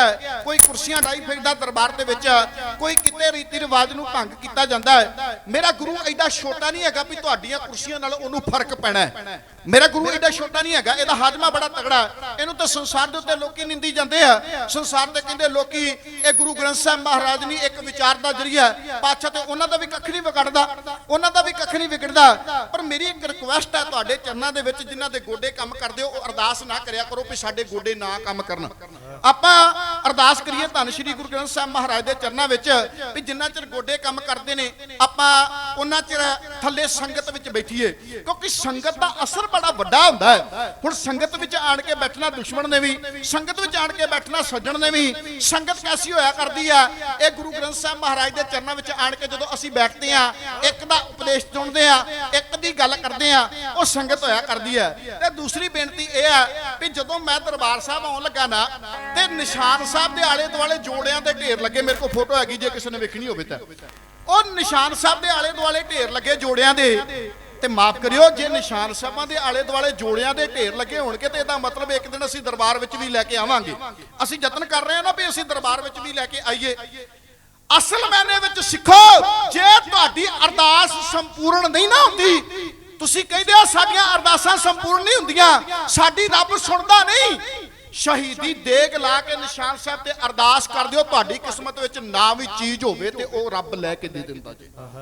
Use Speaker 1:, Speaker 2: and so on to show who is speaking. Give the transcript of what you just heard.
Speaker 1: ਗਿਆ ਕੋਈ ਕੁਰਸੀਆਂ ਡਾਈ ਫਿਰਦਾ ਦਰਬਾਰ ਦੇ ਵਿੱਚ, ਕੋਈ ਕਿਤੇ ਰੀਤੀ ਰਿਵਾਜ ਨੂੰ ਭੰਗ ਕੀਤਾ ਜਾਂਦਾ ਹੈ। ਮੇਰਾ ਗੁਰੂ ਐਡਾ ਛੋਟਾ ਨਹੀਂ ਹੈਗਾ ਵੀ ਤੁਹਾਡੀਆਂ ਕੁਰਸੀਆਂ ਨਾਲ ਉਹਨੂੰ ਫ਼ਰਕ ਪੈਣਾ ਹੈ। ਮੇਰਾ ਗੁਰੂ ਐਡਾ ਛੋਟਾ ਨਹੀਂ ਹੈਗਾ, ਇਹਦਾ ਹਾਜ਼ਮਾ ਬੜਾ ਤਗੜਾ ਇਹਨੂੰ ਤਾਂ ਸੰਸਾਰ ਦੇ ਉੱਤੇ ਲੋਕੀ ਨਿੰਦੀ ਜਾਂਦੇ ਆ। ਸੰਸਾਰ ਦੇ ਕਹਿੰਦੇ ਲੋਕੀ, ਇਹ ਗੁਰੂ ਗ੍ਰੰਥ ਸਾਹਿਬ ਮਹਾਰਾਜ ਨਹੀਂ, ਇੱਕ ਵਿਚਾਰ ਦਾ ਜਰੀਆ ਹੈ। ਤੇ ਉਹਨਾਂ ਦਾ ਵੀ ਕੱਖ ਨਹੀਂ ਵਿਗੜਦਾ, ਉਹਨਾਂ ਦਾ ਵੀ ਕੱਖ ਨਹੀਂ ਵਿਗੜਦਾ। ਪਰ ਮੇਰੀ ਇੱਕ ਰਿਕੁਐਸਟ ਹੈ ਤੁਹਾਡੇ ਚਰਨਾਂ ਦੇ ਵਿੱਚ, ਜਿਨ੍ਹਾਂ ਦੇ ਗੋਡੇ ਕੰਮ ਕਰਦੇ ਹੋ, ਉਹ ਅਰਦਾਸ ਨਾ ਕਰਿਆ ਕਰੋ ਵੀ ਸਾਡੇ ਗੋਡੇ ਨਾ ਕੰਮ ਕਰਨ। ਆਪਾਂ ਅਰਦਾਸ ਕਰੀਏ ਧੰਨ ਸ਼੍ਰੀ ਗੁਰੂ ਗ੍ਰੰਥ ਸਾਹਿਬ ਮਹਾਰਾਜ ਦੇ ਚਰਨਾਂ ਵਿੱਚ, ਵੀ ਜਿੰਨਾ ਚਿਰ ਗੋਡੇ ਕੰਮ ਕਰਦੇ ਨੇ, ਆਪਾਂ ਉਹਨਾਂ ਚਿਰ ਥੱਲੇ ਸੰਗਤ ਵਿੱਚ ਬੈਠੀਏ, ਕਿਉਂਕਿ ਸੰਗਤ ਦਾ ਅਸਰ ਬੜਾ ਵੱਡਾ ਹੁੰਦਾ ਹੈ। ਹੁਣ ਸੰਗਤ ਵਿੱਚ ਆਣ ਕੇ ਬੈਠਣਾ ਦੁਸ਼ਮਣ ਨੇ ਵੀ, ਸੰਗਤ ਵਿੱਚ ਆਣ ਕੇ ਬੈਠਣਾ ਸੱਜਣ ਨੇ ਵੀ, ਸੰਗਤ ਕੈਸੀ ਹੋਇਆ ਕਰਦੀ ਆ? ਇਹ ਗੁਰੂ ਗ੍ਰੰਥ ਸਾਹਿਬ ਮਹਾਰਾਜ ਦੇ ਚਰਨਾਂ ਵਿੱਚ ਆਣ ਕੇ ਜਦੋਂ ਅਸੀਂ ਬੈਠਦੇ ਆ, ਇੱਕ ਦਾ ਉਪਦੇਸ਼ ਸੁਣਦੇ ਆ, ਇੱਕ ਦੀ ਗੱਲ ਕਰਦੇ ਆ, ਉਹ ਸੰਗਤ ਹੋਇਆ ਕਰਦੀ ਹੈ ਤੇ ਦੂਸਰੀ ਬੇਨਤੀ ਇਹ ਹੈ ਵੀ ਜਦੋਂ ਮੈਂ ਦਰਬਾਰ ਸਾਹਿਬ ਆਉਣ ਲੱਗਾ ਨਾ, ਤੇ ਨਿਸ਼ਾਨ ਸਾਹਿਬ ਦੇ ਆਲੇ ਦੁਆਲੇ ਜੋੜਿਆਂ ਦੇ ਢੇਰ ਲੱਗੇ, ਮੇਰੇ ਕੋਲ ਫੋਟੋ ਹੈਗੀ, ਜੇ ਕਿਸੇ ਨੇ ਵੇਖਣੀ ਹੋਵੇ ਤਾਂ। ਉਹ ਨਿਸ਼ਾਨ ਸਾਹਿਬ ਦੇ ਆਲੇ ਦੁਆਲੇ ਢੇਰ ਲੱਗੇ ਜੋੜਿਆਂ ਦੇ। ਤੇ ਮਾਫ ਕਰਿਓ, ਜੇ ਨਿਸ਼ਾਨ ਸਾਹਿਬਾਂ ਦੇ ਆਲੇ ਦੁਆਲੇ ਜੋੜਿਆਂ ਦੇ ਢੇਰ ਲੱਗੇ ਹੋਣਗੇ, ਤੇ ਇਹਦਾ ਮਤਲਬ ਇੱਕ ਦਿਨ ਅਸੀਂ ਦਰਬਾਰ ਵਿੱਚ ਵੀ ਲੈ ਕੇ ਆਵਾਂਗੇ। ਅਸੀਂ ਯਤਨ ਕਰ ਰਹੇ ਹਾਂ ਨਾ ਵੀ ਅਸੀਂ ਦਰਬਾਰ ਵਿੱਚ ਵੀ ਲੈ ਕੇ ਆਈਏ। ਅਸਲ ਮੈਨੇ ਵਿੱਚ ਸਿੱਖੋ, ਜੇ ਤੁਹਾਡੀ ਅਰਦਾਸ ਸੰਪੂਰਨ ਨਹੀਂ ਨਾ ਹੁੰਦੀ, ਤੁਸੀਂ ਕਹਿੰਦੇ ਹੋ ਸਾਡੀਆਂ ਅਰਦਾਸਾਂ ਸੰਪੂਰਨ ਨਹੀਂ ਹੁੰਦੀਆਂ, ਸਾਡੀ ਰੱਬ ਸੁਣਦਾ ਨਹੀਂ। ਸ਼ਹੀਦੀ ਦੇਗ ਲਾ ਕੇ ਨਿਸ਼ਾਨ ਸਾਹਿਬ ਤੇ ਅਰਦਾਸ ਕਰ ਦਿਓ ਤੁਹਾਡੀ ਕਿਸਮਤ ਵਿੱਚ ਨਾ ਵੀ ਚੀਜ਼ ਹੋਵੇ ਤੇ ਉਹ ਰੱਬ ਲੈ ਕੇ ਦੇ ਦਿੰਦਾ ਜੀ।